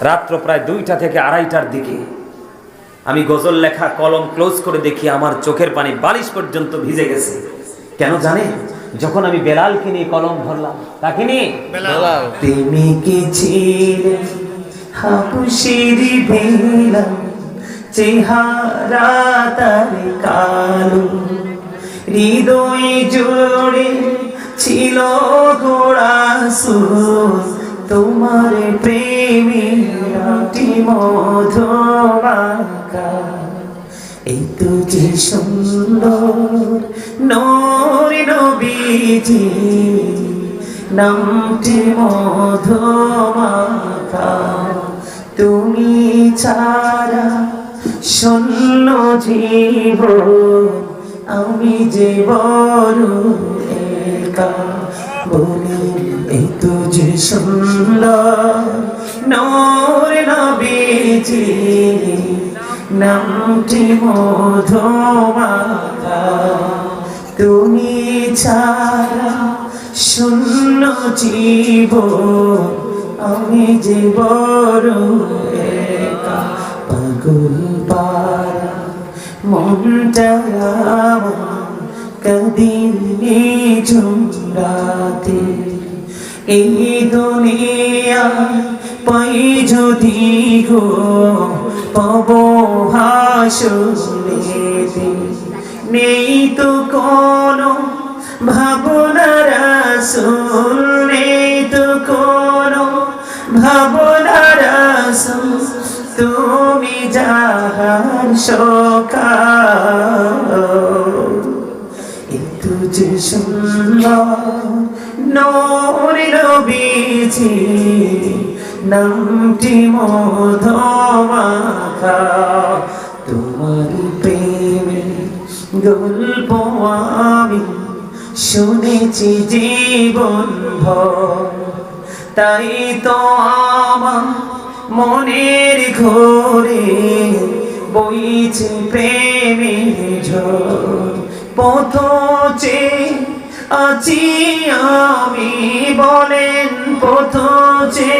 রাত্র প্রায় দুইটা থেকে আড়াইটার দিকে। আমি গজল লেখা কলম ক্লোজ করে দেখি আমার চোখের পানি বালিশ পর্যন্ত ভিজে গেছে। কেন জানে? যখন আমি বেলালকে নিয়ে কলম ধরলাম তাকে নিয়ে? তুমি কি ছিলে? হাপুসিরি বেলা চেহারা তার কালো। হৃদয় জোড়ে ছিল গোড়া সুর তোমার প্রেমী রাটি মধুমাকা এই তো যে সুন্দর নর নবীজি, নামটি মধুমাকা তুমি ছাড়া শূন্য জীব, আমি যে বড় একা। বলি, এই তো যে সুন্দর নর নবীজি নামটি মধুমাকা তুমি ছাড়া শূন্য জীব আমি যে বড় একা পাগল পারা মনটা কদিনে ঝুমরাতে এই দুনিয়া পাই যদি গো পাব হাসুনেতে নেই তো কোনো ভাবনার আসুন নেই তো কোনো ভাবনার আসুন তুমি যাহার সকা একটু যে সুন্দর রবিছি নামটি মধমাখা। তোমার প্রেমে গল্প আমি শুনেছি জীবন তাই তো আমার মনের ঘোরে বইছে প্রেমের ঝড় পথচে আছি আমি বলেন পথচে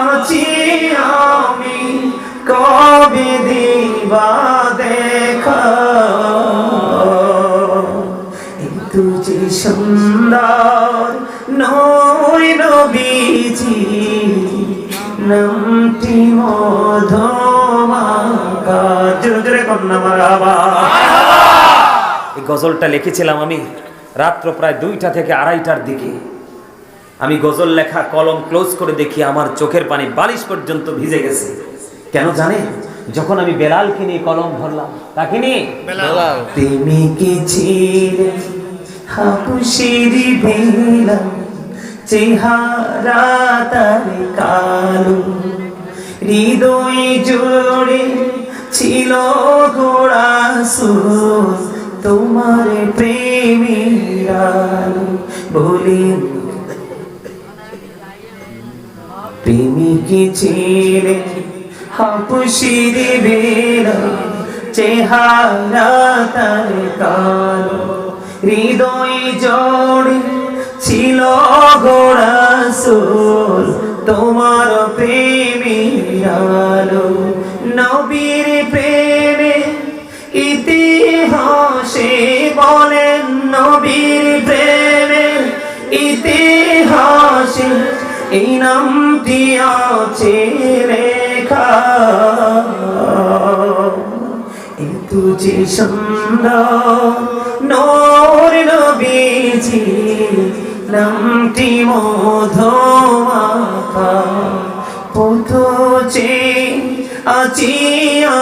আছি আমি, কবে দিবা দেখা। একটু যে সুন্দর নয় নবীজি, নামটি মধমাকা। জোরে জোরে কন্যা এই গজলটা লিখেছিলাম আমি রাত্র প্রায় দুইটা থেকে আড়াইটার দিকে। আমি গজল লেখা কলম ক্লোজ করে দেখি আমার চোখের পানি বালিশ পর্যন্ত ভিজে গেছে। কেন জানে? যখন আমি বেলালকে নিয়ে কলম ধরলাম তাকে নিয়ে? তুমি কি ছিলে? হাপুসিরি বেলা চেহারা তার কালো। হৃদয় জোড়ে ছিল তোমার প্রেমের আলো বলি প্রেমিকি ছিলে? হাপুসিরি বেলা চেহারা তার কালো, হৃদয় জোড়ে ছিল গোড়া সুর তোমার প্রেমের আলো, নবীর প্রেমে ইতিহাসে বলেন নবীর প্রেমে ইতিহাসে এই নামটি আছে এই তুঝে সুন্দর নোর নবীজি, নামটি মধমাখা। পথচে আছি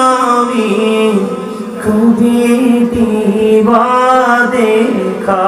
আমি খুবই দিবা দেখা।